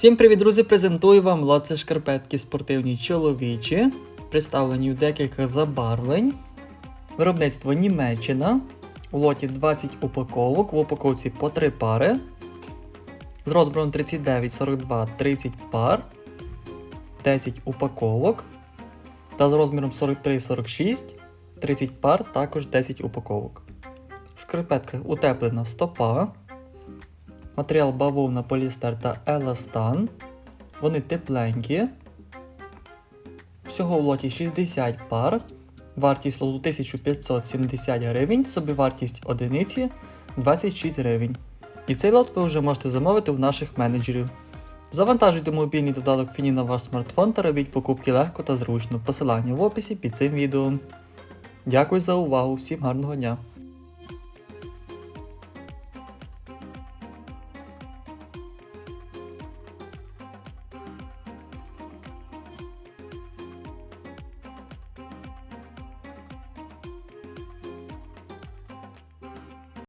Всім привіт, друзі! Презентую вам лоце шкарпетки спортивні чоловічі, представлені в декілька забарвлень. Виробництво Німеччина. У лоті 20 упаковок, в упаковці по 3 пари. З розміром 39, 42, 30 пар, 10 упаковок. Та з розміром 43, 46, 30 пар, також 10 упаковок. В шкарпетках утеплена стопа. Матеріал бавовна, полістер та еластан. Вони тепленькі. Всього в лоті 60 пар. Вартість лоту 1570 гривень, собівартість одиниці 26 гривень. І цей лот ви вже можете замовити у наших менеджерів. Завантажуйте мобільний додаток Фіні на ваш смартфон та робіть покупки легко та зручно. Посилання в описі під цим відео. Дякую за увагу, всім гарного дня!